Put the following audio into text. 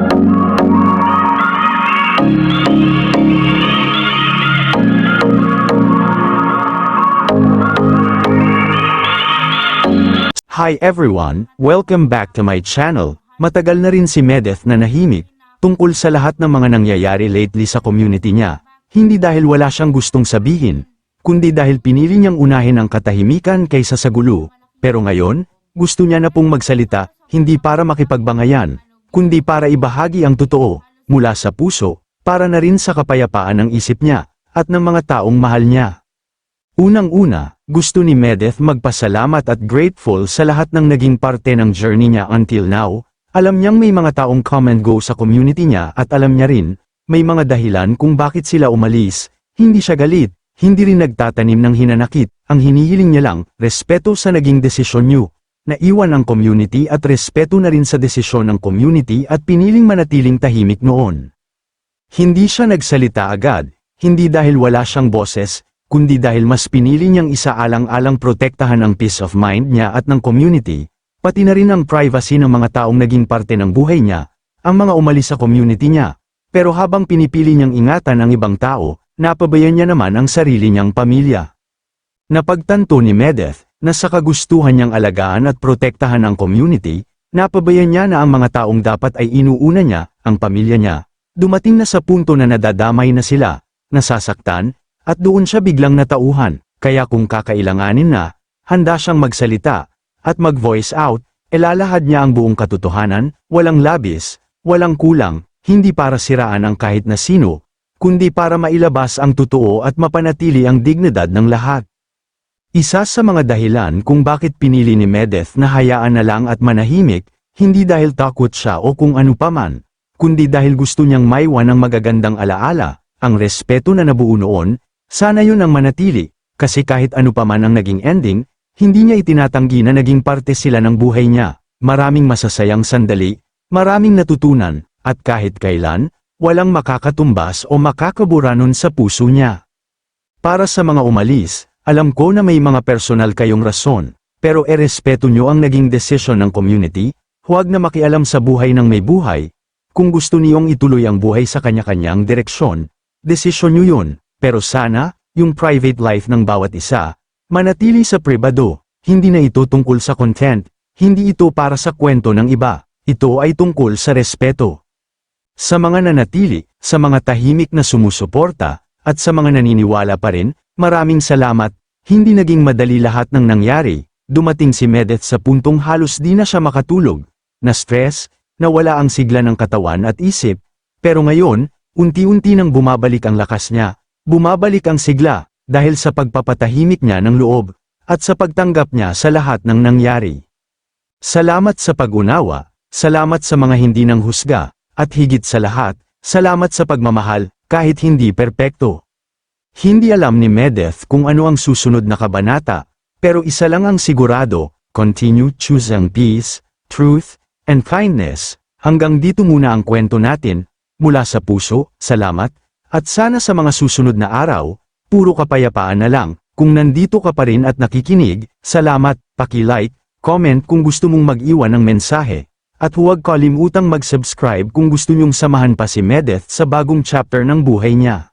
Hi everyone, welcome back to my channel. Matagal na rin si Medeth na nahimik, tungkol sa lahat ng mga nangyayari lately sa community niya. Hindi dahil wala siyang gustong sabihin, kundi dahil pinili niyang unahin ang katahimikan kaysa sa gulo. Pero ngayon, gusto niya na pong magsalita, hindi para makipagbangayan, kundi para ibahagi ang totoo, mula sa puso, para na rin sa kapayapaan ng isip niya, at ng mga taong mahal niya. Unang-una, gusto ni Medeth magpasalamat at grateful sa lahat ng naging parte ng journey niya until now. Alam niyang may mga taong come and go sa community niya at alam niya rin, may mga dahilan kung bakit sila umalis. Hindi siya galit, hindi rin nagtatanim ng hinanakit. Ang hinihiling niya lang, respeto sa naging desisyon niyo. Naiwan ang community at respeto na rin sa desisyon ng community at piniling manatiling tahimik noon. Hindi siya nagsalita agad, hindi dahil wala siyang boses, kundi dahil mas pinili niyang isaalang-alang protektahan ang peace of mind niya at ng community, pati na rin ang privacy ng mga taong naging parte ng buhay niya, ang mga umalis sa community niya. Pero habang pinipili niyang ingatan ang ibang tao, napabayan niya naman ang sarili niyang pamilya. Napagtanto ni Medeth, na sa kagustuhan niyang alagaan at protektahan ang community, napabayan niya na ang mga taong dapat ay inuuna niya, ang pamilya niya. Dumating na sa punto na nadadamay na sila, nasasaktan, at doon siya biglang natauhan, kaya kung kakailanganin na, handa siyang magsalita, at mag-voice out, ilalahad niya ang buong katotohanan, walang labis, walang kulang, hindi para siraan ang kahit na sino, kundi para mailabas ang totoo at mapanatili ang dignidad ng lahat. Isa sa mga dahilan kung bakit pinili ni Medeth na hayaan na lang at manahimik, hindi dahil takot siya o kung ano paman, kundi dahil gusto niyang maiwan ang magagandang alaala, ang respeto na nabuo noon, sana yun ang manatili, kasi kahit ano paman ang naging ending, hindi niya itinatanggi na naging parte sila ng buhay niya, maraming masasayang sandali, maraming natutunan, at kahit kailan, walang makakatumbas o makakabura nun sa puso niya. Para sa mga umalis, alam ko na may mga personal kayong rason, pero erespeto nyo ang naging desisyon ng community, huwag na makialam sa buhay ng may buhay, kung gusto niyong ituloy ang buhay sa kanya-kanyang direksyon, desisyon nyo yun, pero sana, yung private life ng bawat isa, manatili sa pribado, hindi na ito tungkol sa content, hindi ito para sa kwento ng iba, ito ay tungkol sa respeto. Sa mga nanatili, sa mga tahimik na sumusuporta, at sa mga naniniwala pa rin, maraming salamat, hindi naging madali lahat ng nangyari, dumating si Medeth sa puntong halos di na siya makatulog, na stress, nawala ang sigla ng katawan at isip, pero ngayon, unti-unti nang bumabalik ang lakas niya, bumabalik ang sigla, dahil sa pagpapatahimik niya ng loob, at sa pagtanggap niya sa lahat ng nangyari. Salamat sa pag-unawa, salamat sa mga hindi nang husga, at higit sa lahat, salamat sa pagmamahal, kahit hindi perpekto. Hindi alam ni Medeth kung ano ang susunod na kabanata, pero isa lang ang sigurado, continue choosing peace, truth, and kindness. Hanggang dito muna ang kwento natin, mula sa puso, salamat, at sana sa mga susunod na araw, puro kapayapaan na lang, kung nandito ka pa rin at nakikinig, salamat, paki-like, comment kung gusto mong mag-iwan ng mensahe, at huwag kalimutang mag-subscribe kung gusto nyong samahan pa si Medeth sa bagong chapter ng buhay niya.